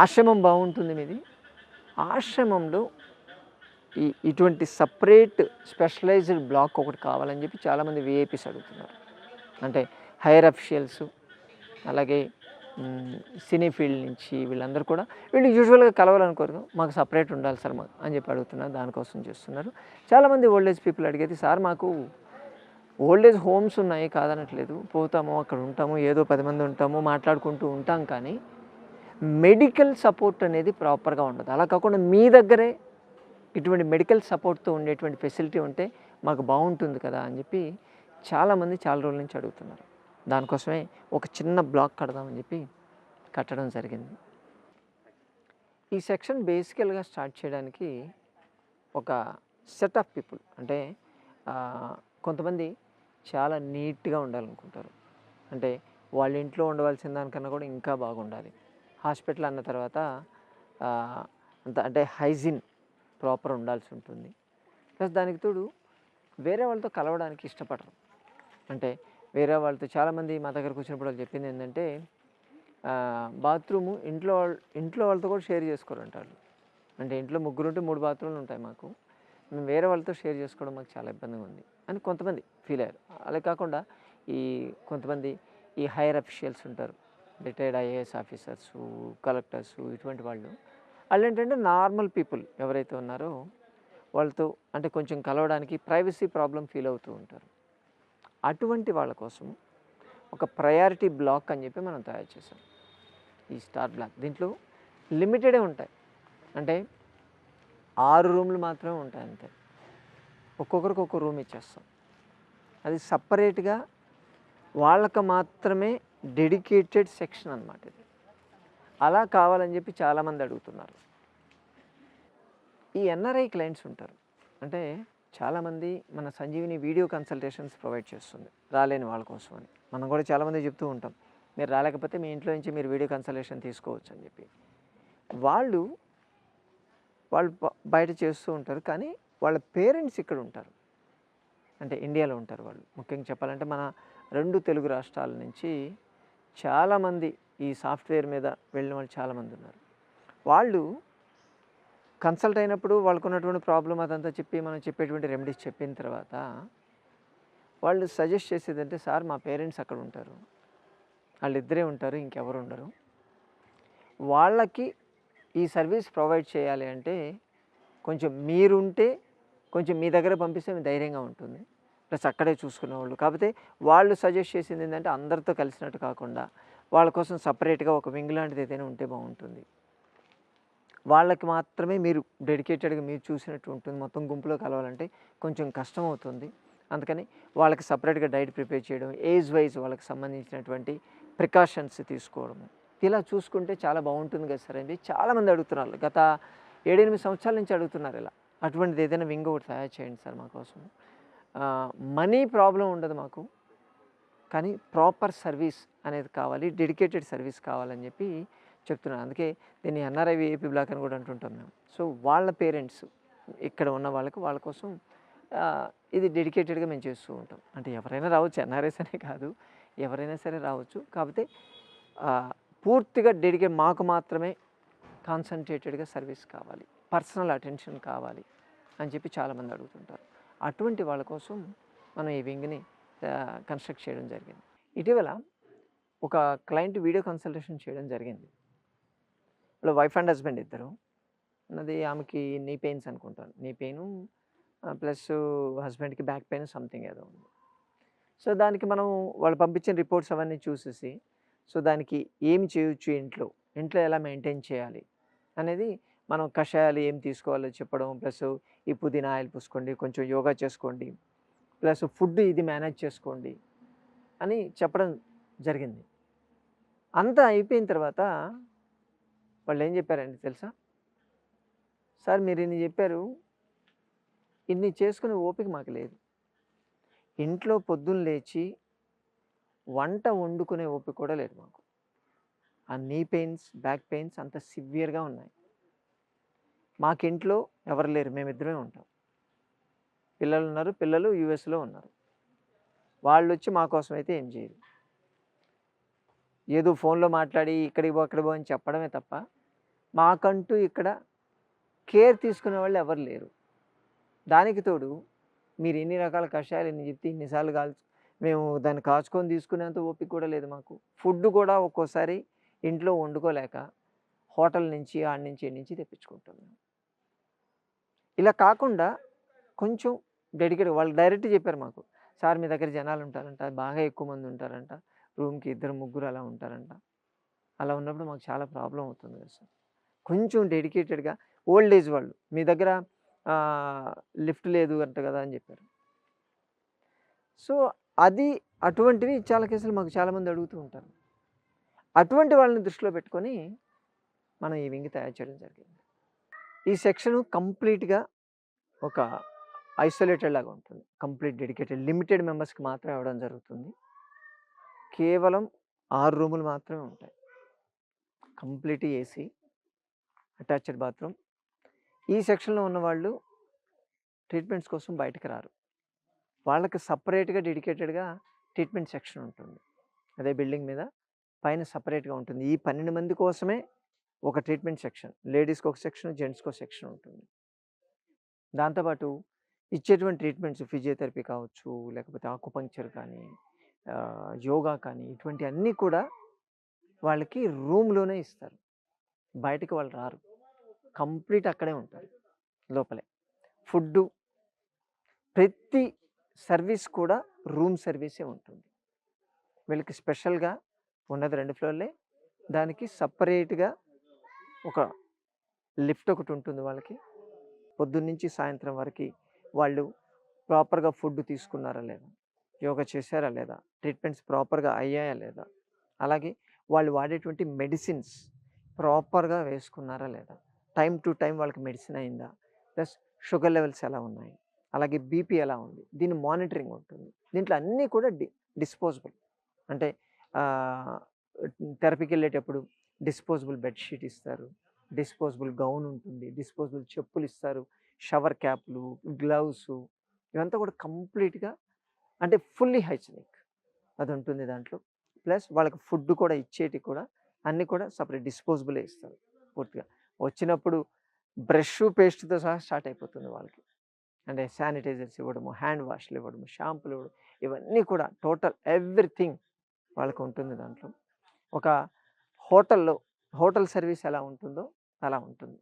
ఆశ్రమం బాగుంటుంది మీది. ఆశ్రమంలో ఈ ఇటువంటి సపరేట్ స్పెషలైజ్డ్ బ్లాక్ ఒకటి కావాలని చెప్పి చాలామంది విఐపీస్ అడుగుతున్నారు. అంటే హైయర్ అఫిషియల్స్ అలాగే సినీ ఫీల్డ్ నుంచి వీళ్ళందరూ కూడా వీళ్ళు యూజువల్గా కలవాలనుకోరు. మాకు సపరేట్ ఉండాలి సార్ మాకు అని చెప్పి అడుగుతున్నారు. దానికోసం చేస్తున్నారు. చాలామంది ఓల్డ్ ఏజ్ పీపుల్ అడిగేది సార్ మాకు ఓల్డ్ ఏజ్ హోమ్స్ ఉన్నాయి కాదనట్లేదు. పోతాము అక్కడ ఉంటాము ఏదో పది మంది ఉంటాము మాట్లాడుకుంటూ ఉంటాం కానీ మెడికల్ సపోర్ట్ అనేది ప్రాపర్గా ఉండదు. అలా కాకుండా మీ దగ్గరే ఇటువంటి మెడికల్ సపోర్ట్తో ఉండేటువంటి ఫెసిలిటీ ఉంటే మాకు బాగుంటుంది కదా అని చెప్పి చాలామంది చాలా రోజుల నుంచి అడుగుతున్నారు. దానికోసమే ఒక చిన్న బ్లాక్ కడదామని చెప్పి కట్టడం జరిగింది. ఈ సెక్షన్ బేసికల్గా స్టార్ట్ చేయడానికి ఒక సెట్ ఆఫ్ పీపుల్ అంటే కొంతమంది చాలా నీట్గా ఉండాలనుకుంటారు. అంటే వాళ్ళ ఇంట్లో ఉండవలసిన దానికన్నా కూడా ఇంకా బాగుండాలి. హాస్పిటల్ అన్న తర్వాత అంత అంటే హైజీన్ ప్రాపర్ ఉండాల్సి ఉంటుంది. ప్లస్ దానికి తోడు వేరే వాళ్ళతో కలవడానికి ఇష్టపడరు. అంటే వేరే వాళ్ళతో చాలామంది మా దగ్గరకు వచ్చినప్పుడు వాళ్ళు చెప్పింది ఏంటంటే బాత్రూము ఇంట్లో వాళ్ళ ఇంట్లో వాళ్ళతో కూడా షేర్ చేసుకోరు అంటారు అంటే ఇంట్లో ముగ్గురు ఉంటే మూడు బాత్రూమ్లు ఉంటాయి మాకు. మేము వేరే వాళ్ళతో షేర్ చేసుకోవడం మాకు చాలా ఇబ్బందిగా ఉంది అని కొంతమంది ఫీల్ అయ్యారు. అలా కాకుండా ఈ కొంతమంది ఈ హైయర్ అఫీషియల్స్ ఉంటారు. రిటైర్డ్ ఐఏఎస్ ఆఫీసర్స్ కలెక్టర్స్ ఇటువంటి వాళ్ళు. వాళ్ళు ఏంటంటే నార్మల్ పీపుల్ ఎవరైతే ఉన్నారో వాళ్ళతో అంటే కొంచెం కలవడానికి ప్రైవసీ ప్రాబ్లం ఫీల్ అవుతూ ఉంటారు. అటువంటి వాళ్ళ కోసం ఒక ప్రయారిటీ బ్లాక్ అని చెప్పి మనం తయారు చేసాం ఈ స్టార్ బ్లాక్. దీంట్లో లిమిటెడే ఉంటాయి. అంటే ఆరు రూమ్లు మాత్రమే ఉంటాయి అంతే. ఒక్కొక్కరికి ఒక్కొక్క రూమ్ ఇచ్చేస్తాం. అది సపరేట్గా వాళ్ళకు మాత్రమే డెడికేటెడ్ సెక్షన్ అన్నమాట ఇది. అలా కావాలని చెప్పి చాలామంది అడుగుతున్నారు. ఈ ఎన్ఆర్ఐ క్లయింట్స్ ఉంటారు. అంటే చాలామంది మన సంజీవిని వీడియో కన్సల్టేషన్స్ ప్రొవైడ్ చేస్తుంది. రాలేని వాళ్ళ కోసం అని. మనం కూడా చాలామంది చెప్తూ ఉంటాం. మీరు రాలేకపోతే మీ ఇంట్లో నుంచి మీరు వీడియో కన్సల్టేషన్ తీసుకోవచ్చు అని చెప్పి. వాళ్ళు వాళ్ళు బయట చేస్తూ ఉంటారు. కానీ వాళ్ళ పేరెంట్స్ ఇక్కడ ఉంటారు. అంటే ఇండియాలో ఉంటారు వాళ్ళు. ముఖ్యంగా చెప్పాలంటే మన రెండు తెలుగు రాష్ట్రాల నుంచి చాలామంది ఈ సాఫ్ట్వేర్ మీద వెళ్ళిన వాళ్ళు చాలామంది ఉన్నారు. వాళ్ళు కన్సల్ట్ అయినప్పుడు వాళ్ళకు ఉన్నటువంటి ప్రాబ్లం అదంతా చెప్పి మనం చెప్పేటువంటి రెమెడీస్ చెప్పిన తర్వాత వాళ్ళు సజెస్ట్ చేసేది అంటే సార్ మా పేరెంట్స్ అక్కడ ఉంటారు. వాళ్ళిద్దరే ఉంటారు ఇంకెవరు ఉండరు. వాళ్ళకి ఈ సర్వీస్ ప్రొవైడ్ చేయాలి అంటే కొంచెం మీరుంటే కొంచెం మీ దగ్గర పంపిస్తే ధైర్యంగా ఉంటుంది. ప్లస్ అక్కడే చూసుకునేవాళ్ళు. కాకపోతే వాళ్ళు సజెస్ట్ చేసింది ఏంటంటే అందరితో కలిసినట్టు కాకుండా వాళ్ళ కోసం సపరేట్గా ఒక వింగ్ లాంటిది ఏదైనా ఉంటే బాగుంటుంది. వాళ్ళకి మాత్రమే మీరు డెడికేటెడ్గా మీరు చూసినట్టు ఉంటుంది. మొత్తం గుంపులో కలవాలంటే కొంచెం కష్టం అవుతుంది. అందుకని వాళ్ళకి సపరేట్గా డైట్ ప్రిపేర్ చేయడం ఏజ్ వైజ్ వాళ్ళకి సంబంధించినటువంటి ప్రికాషన్స్ తీసుకోవడం. ఇలా చూసుకుంటే చాలా బాగుంటుంది కదా సార్. అని చాలామంది అడుగుతున్నారు. గత ఏడెనిమిది సంవత్సరాల నుంచి అడుగుతున్నారు ఇలా. అటువంటిది ఏదైనా వింగ్ ఒకటి తయారు చేయండి సార్ మా కోసం. మనీ ప్రాబ్లం ఉండదు మాకు. కానీ ప్రాపర్ సర్వీస్ అనేది కావాలి డెడికేటెడ్ సర్వీస్ కావాలని చెప్పి చెప్తున్నాను అందుకే దీన్ని ఎన్ఆర్ఐ ఏపీ బ్లాక్ అని కూడా అంటుంటాం మేము. సో వాళ్ళ పేరెంట్స్ ఇక్కడ ఉన్న వాళ్ళకి వాళ్ళ కోసం ఇది డెడికేటెడ్గా మేము చేస్తూ ఉంటాం. అంటే ఎవరైనా రావచ్చు ఎన్ఆర్ఎస్ అనే కాదు ఎవరైనా సరే రావచ్చు. కాకపోతే పూర్తిగా డెడికేట్ మాకు మాత్రమే కాన్సన్ట్రేటెడ్గా సర్వీస్ కావాలి పర్సనల్ అటెన్షన్ కావాలి అని చెప్పి చాలామంది అడుగుతుంటారు. అటువంటి వాళ్ళ కోసం మనం ఈ వింగ్ని కన్స్ట్రక్ట్ చేయడం జరిగింది. ఇటీవల ఒక క్లయింట్ వీడియో కన్సల్టేషన్ చేయడం జరిగింది. వాళ్ళు వైఫ్ అండ్ హస్బెండ్ ఇద్దరు. అన్నది ఆమెకి నీ పెయిన్స్ అనుకుంటాను. నీ పెయిన్ ప్లస్ హస్బెండ్కి బ్యాక్ పెయిన్ సంథింగ్ ఏదో ఉంది. సో దానికి మనం వాళ్ళు పంపించిన రిపోర్ట్స్ అవన్నీ చూసేసి సో దానికి ఏం చేయొచ్చు ఇంట్లో? ఇంట్లో ఎలా మెయింటైన్ చేయాలి? అనేది మనం కషాయాలు ఏం తీసుకోవాలో చెప్పడం ప్లస్ ఈ పుదీనా ఆయిల్ పూసుకోండి కొంచెం యోగా చేసుకోండి ప్లస్ ఫుడ్ ఇది మేనేజ్ చేసుకోండి అని చెప్పడం జరిగింది. అంతా అయిపోయిన తర్వాత వాళ్ళు ఏం చెప్పారండి తెలుసా? సార్ మీరు ఇన్ని చెప్పారు ఇన్ని చేసుకునే ఓపిక మాకు లేదు. ఇంట్లో పొద్దున్న లేచి వంట వండుకునే ఓపిక కూడా లేదు మాకు. ఆ నీ పెయిన్స్ బ్యాక్ పెయిన్స్ అంత సివియర్గా ఉన్నాయి. మాకింట్లో ఎవరు లేరు మేమిద్దరమే ఉంటాం. పిల్లలు ఉన్నారు పిల్లలు యూఎస్లో ఉన్నారు. వాళ్ళు వచ్చి మా కోసం అయితే ఏం చేయరు. ఏదో ఫోన్లో మాట్లాడి ఇక్కడికి పో అక్కడికి పో అని చెప్పడమే తప్ప మాకంటూ ఇక్కడ కేర్ తీసుకునే వాళ్ళు ఎవరు లేరు. దానికి తోడు మీరు ఎన్ని రకాల కషాయాలు ఎన్ని చెప్తే ఇన్నిసార్లు కాల్చు మేము దాన్ని కాచుకొని తీసుకునేంత ఓపిక కూడా లేదు మాకు. ఫుడ్ కూడా ఒక్కోసారి ఇంట్లో వండుకోలేక హోటల్ నుంచి ఆడి నుంచి ఈ నుంచి తెప్పించుకుంటాం మేము. ఇలా కాకుండా కొంచెం డెడికేట్ వాళ్ళు డైరెక్ట్ చెప్పారు మాకు. సార్ మీ దగ్గర జనాలు ఉంటారంట బాగా ఎక్కువ మంది ఉంటారంట రూమ్కి ఇద్దరు ముగ్గురు అలా ఉంటారంట. అలా ఉన్నప్పుడు మాకు చాలా ప్రాబ్లం అవుతుంది కదా సార్. కొంచెం డెడికేటెడ్గా ఓల్డ్ ఏజ్ వాళ్ళు మీ దగ్గర లిఫ్ట్ లేదు అంట కదా అని చెప్పారు. సో అది అటువంటివి చాలా కేసులు మాకు చాలామంది అడుగుతూ ఉంటారు. అటువంటి వాళ్ళని దృష్టిలో పెట్టుకొని మనం ఈ వింగి తయారు చేయడం జరిగింది. ఈ సెక్షన్ కంప్లీట్గా ఒక ఐసోలేటెడ్ లాగా ఉంటుంది. కంప్లీట్ డెడికేటెడ్ లిమిటెడ్ మెంబర్స్కి మాత్రమే ఇవ్వడం జరుగుతుంది. కేవలం ఆరు రూములు మాత్రమే ఉంటాయి. Complete AC attached bathroom. ఈ సెక్షన్లో ఉన్న వాళ్ళు ట్రీట్మెంట్స్ కోసం బయటకు రారు. వాళ్ళకి సపరేట్గా డెడికేటెడ్గా ట్రీట్మెంట్ సెక్షన్ ఉంటుంది. అదే బిల్డింగ్ మీద పైన సపరేట్గా ఉంటుంది. ఈ పన్నెండు మంది కోసమే ఒక ట్రీట్మెంట్ సెక్షన్ లేడీస్కి ఒక సెక్షన్ జెంట్స్కి ఒక సెక్షన్ ఉంటుంది. దాంతోపాటు ఇచ్చేటువంటి ట్రీట్మెంట్స్ ఫిజియోథెరపీ కావచ్చు లేకపోతే ఆకుపంక్చర్ కానీ యోగా కానీ ఇటువంటి అన్నీ కూడా వాళ్ళకి రూమ్లోనే ఇస్తారు. బయటకు వాళ్ళు రారు. కంప్లీట్ అక్కడే ఉంటారు. లోపలే. ఫుడ్ ప్రతి సర్వీస్ కూడా రూమ్ సర్వీసే ఉంటుంది. వీళ్ళకి స్పెషల్గా ఉన్నది రెండు ఫ్లోర్లే. దానికి సపరేట్గా ఒక లిఫ్ట్ ఒకటి ఉంటుంది వాళ్ళకి. పొద్దున్నుంచి సాయంత్రం వరకు వాళ్ళు ప్రాపర్గా ఫుడ్ తీసుకున్నారా లేదా? యోగా చేశారా లేదా? ట్రీట్మెంట్స్ ప్రాపర్గా అయ్యాయా లేదా? అలాగే వాళ్ళు వాడేటువంటి మెడిసిన్స్ ప్రాపర్గా వేసుకున్నారా లేదా? టైం టు టైం వాళ్ళకి మెడిసిన్ అయిందా? ప్లస్ షుగర్ లెవెల్స్ ఎలా ఉన్నాయి? అలాగే బీపీ ఎలా ఉంది? దీని మానిటరింగ్ ఉంటుంది. దీంట్లో అన్నీ కూడా డి డిస్పోజబుల్. అంటే థెరపీకి వెళ్ళేటప్పుడు డిస్పోజబుల్ బెడ్షీట్ ఇస్తారు. డిస్పోజబుల్ గౌన్ ఉంటుంది. డిస్పోజబుల్ చెప్పులు ఇస్తారు. షవర్ క్యాప్లు గ్లౌస్ ఇవంతా కూడా కంప్లీట్గా అంటే ఫుల్లీ హైజీనిక్ అది ఉంటుంది దాంట్లో. ప్లస్ వాళ్ళకి ఫుడ్ కూడా ఇచ్చేటి కూడా అన్నీ కూడా సపరేట్ డిస్పోజబులే ఇస్తారు పూర్తిగా. వచ్చినప్పుడు బ్రష్ పేస్ట్తో సహా స్టార్ట్ అయిపోతుంది వాళ్ళకి. అంటే శానిటైజర్స్ ఇవ్వడము హ్యాండ్ వాష్లు ఇవ్వడము షాంపులు ఇవ్వడం ఇవన్నీ కూడా టోటల్ ఎవ్రీథింగ్ వాళ్ళకు ఉంటుంది దాంట్లో. ఒక హోటల్లో హోటల్ సర్వీస్ ఎలా ఉంటుందో అలా ఉంటుంది.